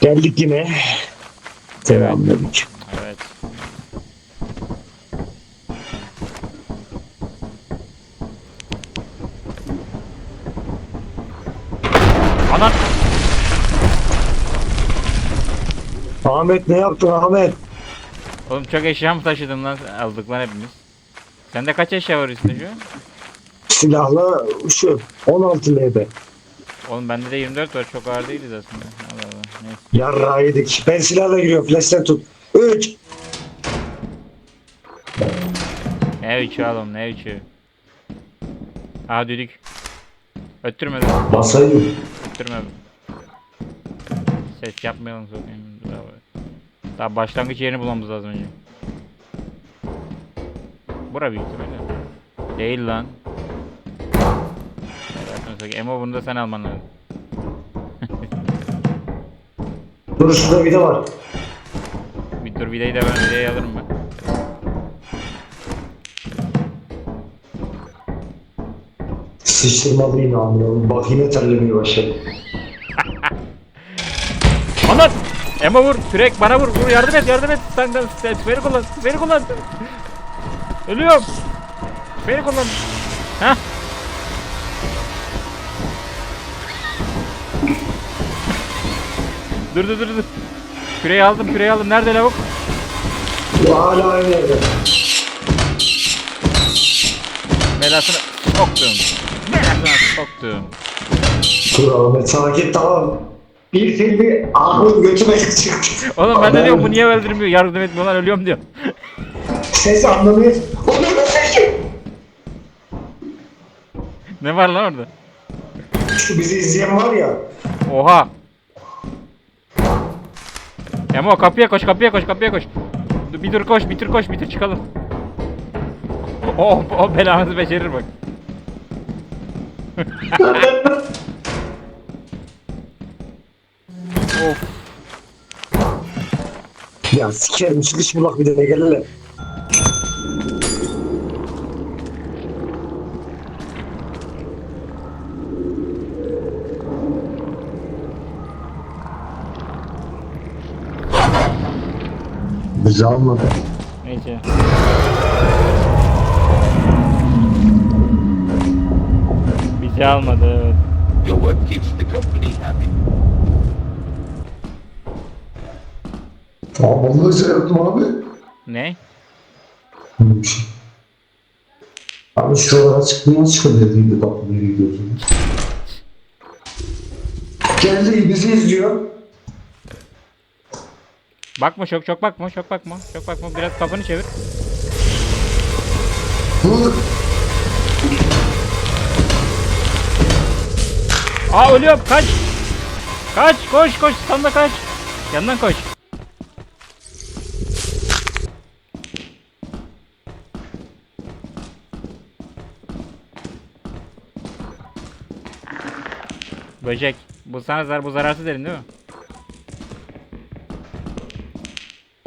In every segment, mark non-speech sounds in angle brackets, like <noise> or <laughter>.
Geldik yine. Selamünaleyküm. Evet. Anan Ahmet ne yaptın Ahmet? Oğlum çok eşya mı taşıdım lan aldık lan hepimiz. Sende kaç eşya var üstünde şu an? Silahla şu 16 LB. Oğlum bende de 24 var çok ağır değiliz aslında. Allah Allah. Neyse. Yarra yedik. Ben silahla giriyorum. Flash'ten tut. 3. Ne üçü oğlum ne üçü. Aa düdük. Öttürme lan. Basayım. Öttürme. Ses yapmayalım sokayım. Daha başlangıç yerini bulmamız lazım önce. Bura büyük ihtimalle. Değil lan. Sokayım. Emo bunu da sen alman lazım. <laughs> Dur şurada de var. Bir dur videoyu da ben videoyu alırım ben. Sıçtırmalı yine anlıyorum. Bak yine terlemeye başladı. <laughs> Anan! Emo vur, Kürek bana vur, vur yardım et, yardım et. Sen de süperi kullan, süperi kullan. Ölüyorum. Süperi kullan. Heh. Dur dur dur dur. Küreği aldım, küreği aldım. Nerede lavuk? Hala aynı yerde. Belasını soktum. Belasını soktum. Dur Ahmet sakin tamam. Bir filmi aklım götüme çıktı. Oğlum ben de diyorum bu niye öldürmüyor, yardım etmiyor lan ölüyorum diyor. Ses anlamıyor. Onu nasıl ne var lan orada? Şu bizi izleyen var ya. Oha. Emo kapıya koş kapıya koş kapıya koş. Bir dur koş bir tur koş bir tur çıkalım. O, o belanızı becerir bak. <laughs> of. Ya sikerim çıkış bulak bir de gelirler. Bizi almadı. Neyse. Bizi almadı evet. Your work keeps the company happy. Tamam onu da şey yaptım abi. Ne? Şey. Abi şuralara çıkmaya çıkabilirdiydi bak nereye gidiyorsun. Geldi bizi izliyor. Bakma çok çok bakma çok bakma çok bakma biraz kafanı çevir. Aa ölüyorum kaç. Kaç koş koş standa kaç. Yandan koş. Böcek. Bu sana zar bu zararsız derin değil mi?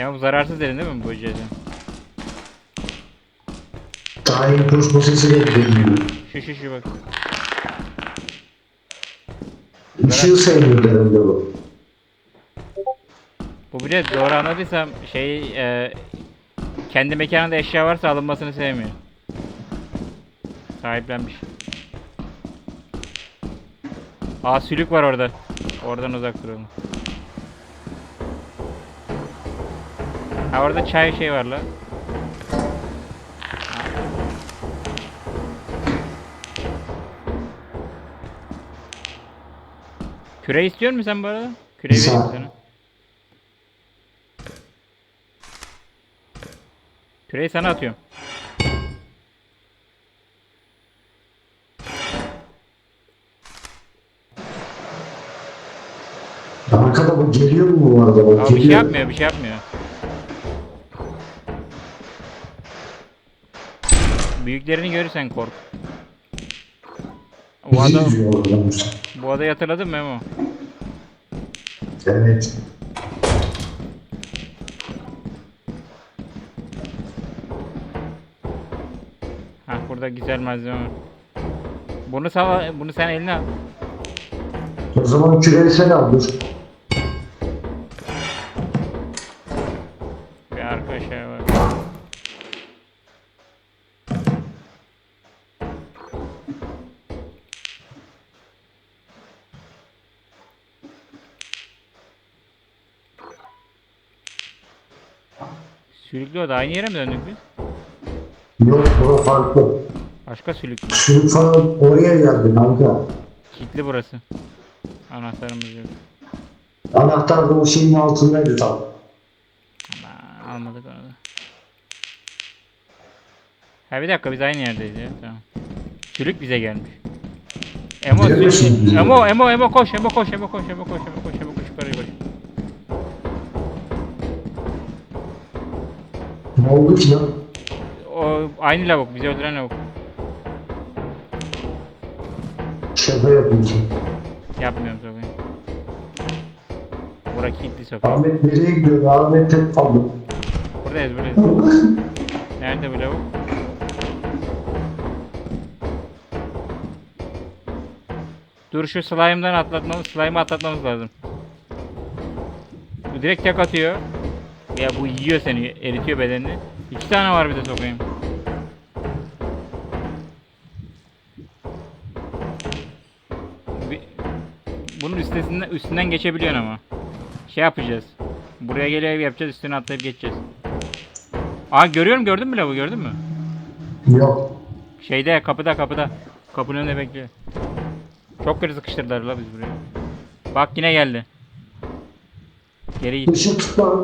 Ya bu zararsız derin değil mi bu böceğe? Daha iyi konuşma sesiyle geliyor. Şu şu şu bak. Işığı sevmiyor herhalde bu. Bu bir de doğru anladıysam şey e, kendi mekanında eşya varsa alınmasını sevmiyor. Sahiplenmiş. Aa sülük var orada. Oradan uzak duralım. Ha orada çay şey var la. Küre istiyor musun sen bu arada? Küre vereyim sana? Küreyi sana atıyorum. Arkada bu geliyor mu bu arada? Bak, Ama bir şey geliyor. yapmıyor, bir şey Büyüklerini görürsen kork. Bu oradan. bu adayı hatırladın mı Memo? Evet. Ha burada güzel malzeme var. Bunu sal, bunu sen eline al. O zaman küreği sen al dur. Sülüklü da aynı yere mi döndük biz? Yok bura farklı. Başka sülüklü. Sürük falan oraya geldi kanka. Kilitli burası. Anahtarımız yok. Anahtar da o şeyin altındaydı tam. Aman, almadık onu da. Ha bir dakika biz aynı yerdeyiz ya. Tamam. Sülük bize gelmiş. Emo, sülük- şimdi? Emo, Emo, Emo koş, Emo koş, Emo koş, Emo koş, Emo koş, Emo koş, yukarı koş. Ne oldu ki lan? O aynı lavuk, bizi öldüren lavuk. Şaka yapıyorsun. Yapmıyorum sokayım. Bura kilitli sokak. Ahmet nereye gidiyor? Ahmet tek kaldı. Buradayız, buradayız. <laughs> Nerede bu lavuk? Dur şu slime'dan atlatmamız, slime'ı atlatmamız lazım. Bu direkt tek atıyor. Ya bu yiyor seni, eritiyor bedenini. İki tane var bir de sokayım. Bunun üstesinden, üstünden geçebiliyorsun ama. Şey yapacağız. Buraya geliyor yapacağız, üstüne atlayıp geçeceğiz. Aa görüyorum, gördün mü lavu, gördün mü? Yok. Şeyde, kapıda, kapıda. Kapının önünde bekliyor. Çok kötü sıkıştırdılar la biz buraya. Bak yine geldi. Geri gitti. Işık tutma.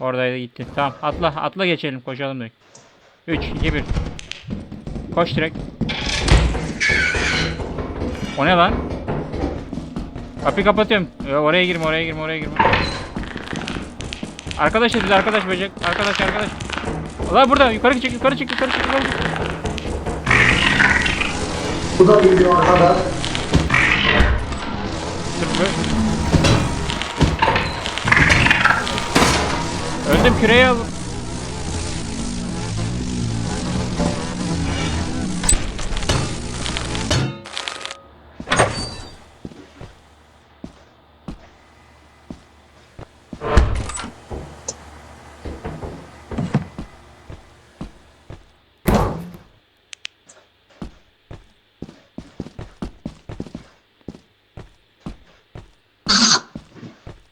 Oradaydı gitti. Tamam atla atla geçelim koşalım direkt. 3 2 1. Koş direkt. O ne lan? Kapıyı kapatıyorum. Ee, oraya girme oraya girme oraya girme. Arkadaşız biz arkadaş böcek. Arkadaş arkadaş. Allah burada yukarı çık yukarı çık yukarı çık yukarı çık. Bu da geliyor arkadan. Öldüm küreği al.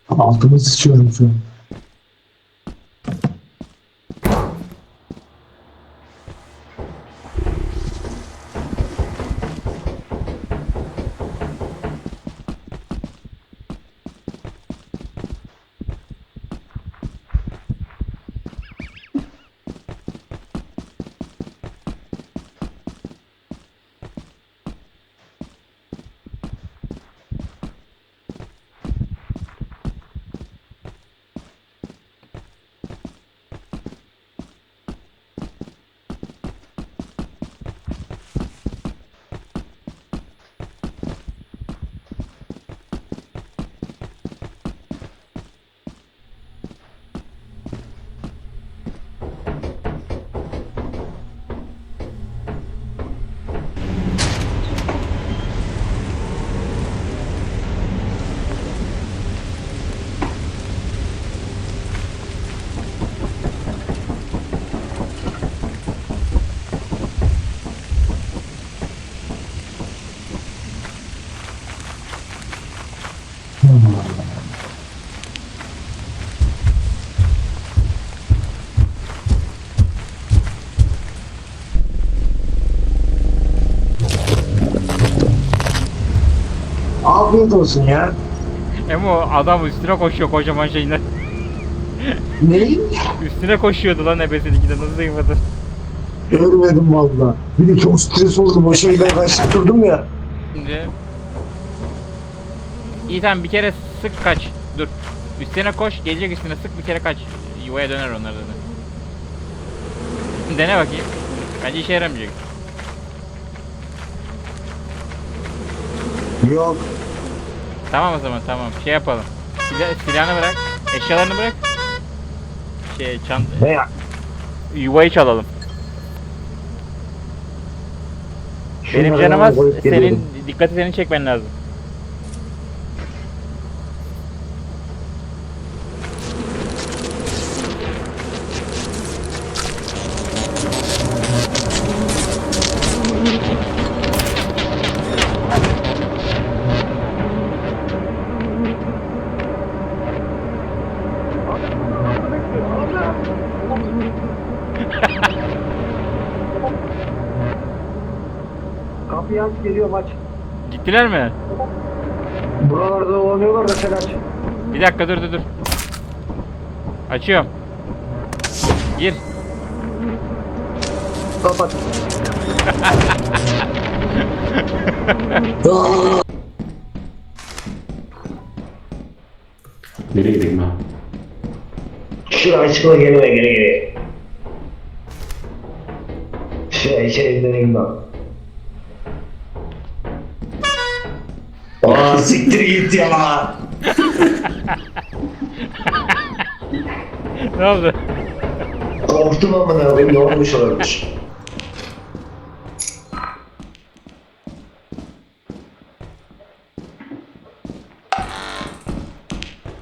Altıma sıçıyorum şu an. Afiyet olsun ya. Emo adam üstüne koşuyor kocaman şeyinden. <laughs> Neyi? Üstüne koşuyordu lan ebesininki de nasıl yıkmadı? Görmedim valla. Bir de çok stres oldum. O şeyi ben kaçtı durdum ya. Şimdi İyi tamam bir kere sık kaç. Dur. Üstüne koş, gelecek üstüne sık bir kere kaç. Yuvaya döner onlar da. Dene bakayım. Bence işe yaramayacak. Yok. Tamam o zaman tamam. Şey yapalım. Silah, silahını bırak. Eşyalarını bırak. Şey çant Ne ya? yuvayı çalalım. Benim canım az. Senin dikkati senin çekmen lazım. Kapıyı aç geliyor maç. Gittiler mi? Buralarda dolanıyorlar da sen aç. Bir dakika dur dur dur. Açıyorum. Gir. Kapat. <laughs> Nereye gideyim ben? Şuraya çıkma geri geri geri. Şuraya içeri indireyim ben. Aa siktir git ya. Ne oldu? Korktum amına koyayım ne olmuş olabilir.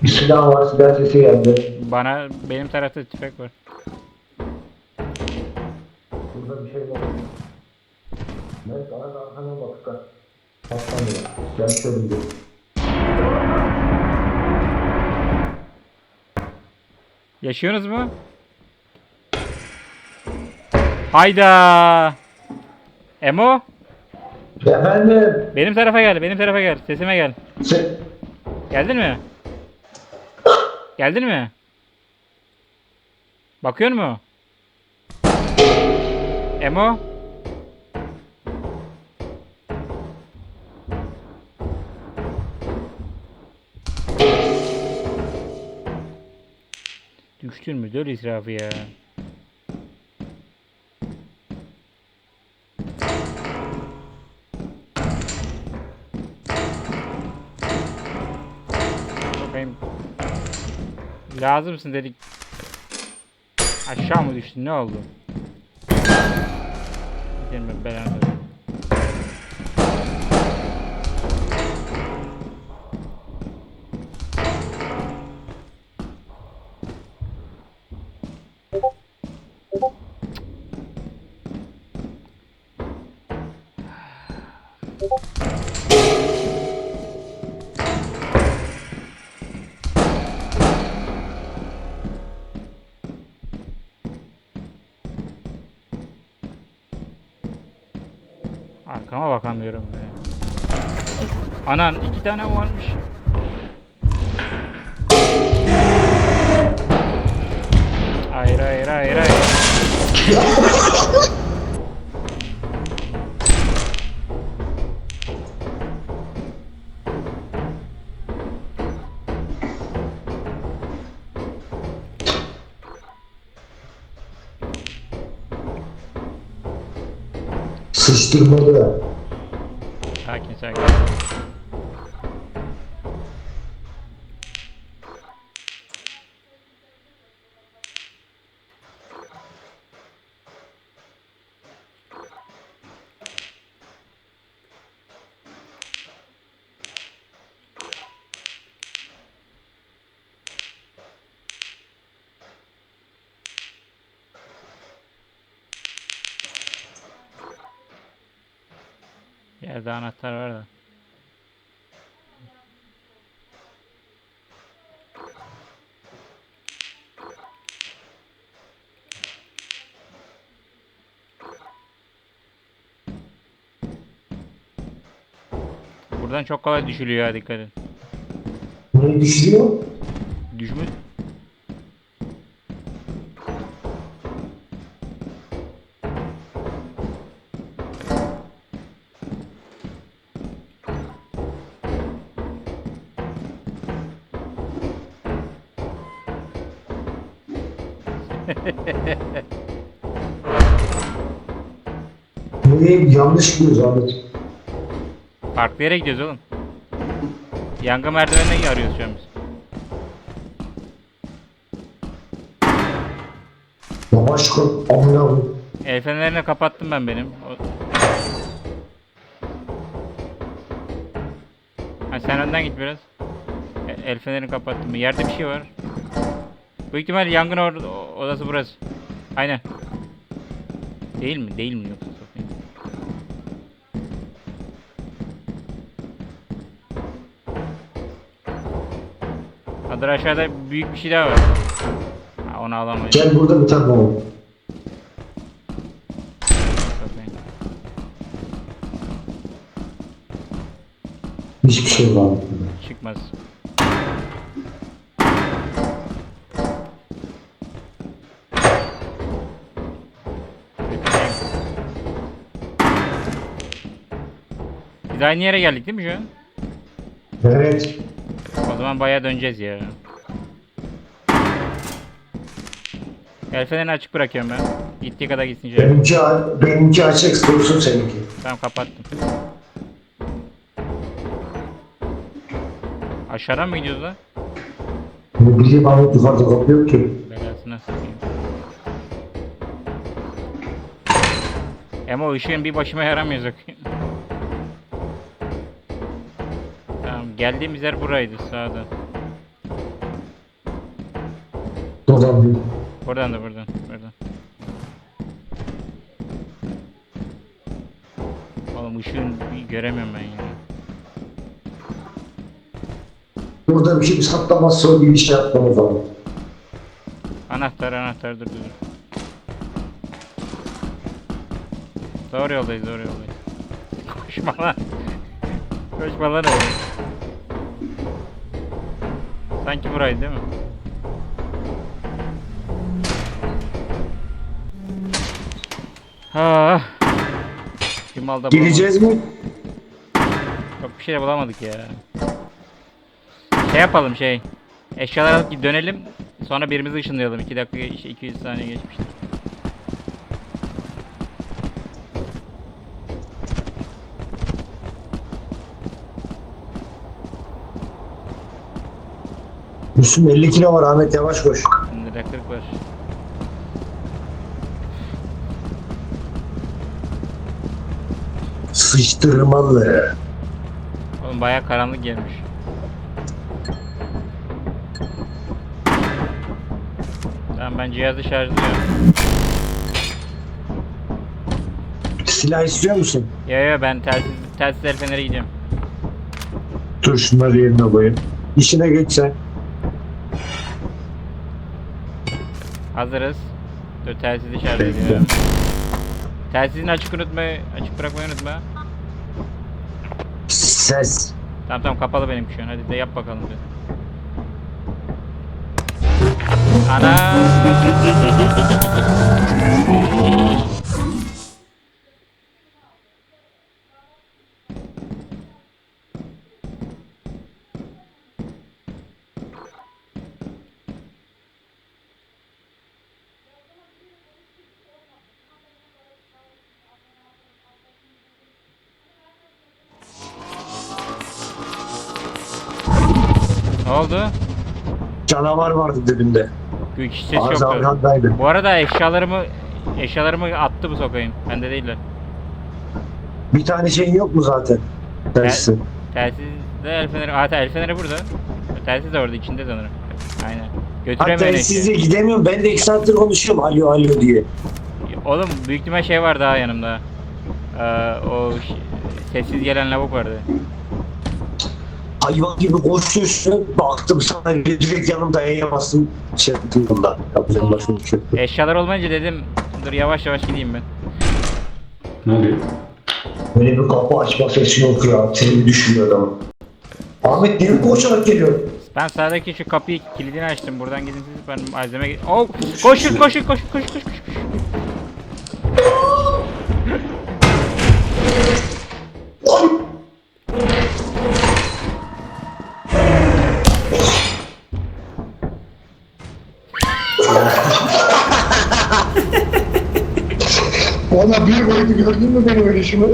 Bir silah var silah sesi geldi. Bana benim tarafta tüfek var. Burada bir şey var. Bana da arkana bak Patlamıyor. Gel şöyle bir. Yaşıyorsunuz mu? Hayda. Emo, Efendim. benim tarafa gel, benim tarafa gel. Sesime gel. Sen... Geldin mi? Geldin mi? Bakıyor mu? Emo? Mü? Döl israfı ya. Bakayım. Lazımsın dedik. Aşağı mı düştün? Ne oldu? Gidelim ben belanı Arkama bakamıyorum be. Anan iki tane varmış. Hayır hayır hayır hayır. Sıçtırmadı da. Sakin sakin. Yerde anahtar var da. Buradan çok kolay düşülüyor ha dikkat edin. Düşüyor? Düşmüş. Nereye yanlış gidiyoruz Ahmet. Farklı yere gidiyoruz oğlum. Yangın merdivenine arıyoruz şu an biz. Yavaş kal. Amına koyayım. El fenerini kapattım ben benim. O- Ha, sen önden git biraz. E- El fenerini kapattım. Yerde bir şey var. Büyük ihtimal yangın or- odası burası. Aynen. Değil mi? Değil mi yoksa? Adır aşağıda büyük bir şey daha var. Ha, onu alamayız. Gel burada bir tane. Sokayım. Hiçbir şey var. Çıkmaz. Biz aynı yere geldik değil mi şu an? Evet. O zaman bayağı döneceğiz ya. El fenerini açık bırakıyorum ben. Gittiği kadar gitsin şöyle. Benimki, benimki açık dursun seninki. Tamam kapattım. Aşağıdan mı gidiyoruz lan? Ne bileyim abi yukarıda kapı yok ki. Belasına sıkayım. Ama o ışığın bir başıma yaramıyor zaten. Geldiğimiz yer buraydı sağda. Buradan bir Buradan da buradan. Buradan. Oğlum ışığın bir göremiyorum ben ya. Burada bir şey bir satlamazsa bir şey yapmamız lazım. Anahtar anahtar dur. dur. Doğru yoldayız doğru yoldayız. <laughs> Koşma lan. Koşma lan öyle. Sanki buraydı değil mi? Ha. Malda bulamadık. Gideceğiz mi? Yok bir şey bulamadık ya. Şey yapalım şey. Eşyaları alıp dönelim. Sonra birimizi ışınlayalım. 2 dakika işte 200 saniye geçmiştir. Müslüm 50 kilo var Ahmet yavaş koş. Şimdi elektrik var. Sıçtırmalı. Oğlum bayağı karanlık gelmiş. Tamam ben cihazı şarjlıyorum. Silah istiyor musun? Ya ya ben telsiz, telsiz el feneri gidiyorum. Dur şunları yerine koyayım. İşine geç sen. Hazırız. Dur telsizi şarj ediyorum. Telsizini açık unutma, açık bırakmayı unutma. Ses. Tamam tamam kapalı benimki şu an. Hadi de yap bakalım bir. Ana! <laughs> Canavar vardı dibinde. Hiç ses yoktu. Bu arada eşyalarımı eşyalarımı attı bu sokayım. Bende değiller. Bir tane şeyin yok mu zaten? Dersin. Telsizde el feneri. Aa el feneri burada. Telsiz de orada içinde sanırım. Aynen. Hatta Götüremiyorum size gidemiyorum. Ben de iki saattir konuşuyorum. Alo alo diye. Oğlum büyük ihtimal şey var daha yanımda. Ee, o ş- sessiz gelen lavuk vardı. Hayvan gibi koşuyorsun. Baktım sana direkt yanımda yayamazsın. Şey yaptım bunda. Yapacağım başka bir şey. Eşyalar olmayınca dedim dur yavaş yavaş gideyim ben. Ne oluyor? Böyle bir kapı açma sesi yok ya. Seni bir düşünüyor adam. Ahmet niye koşarak geliyor? Ben sağdaki şu kapıyı kilidini açtım. Buradan gidin siz ben malzeme... Oh! Koşun koşun koşun koşun koşun koşun. Ona bir koydu gördün mü benim ölüşümü?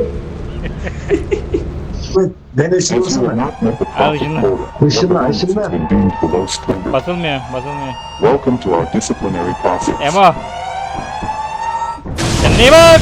<laughs> ben ışınlasana. Al şunu. Işınla ışınla. Basılmıyor basılmıyor. Welcome to our disciplinary process. Emo! Kendine bak!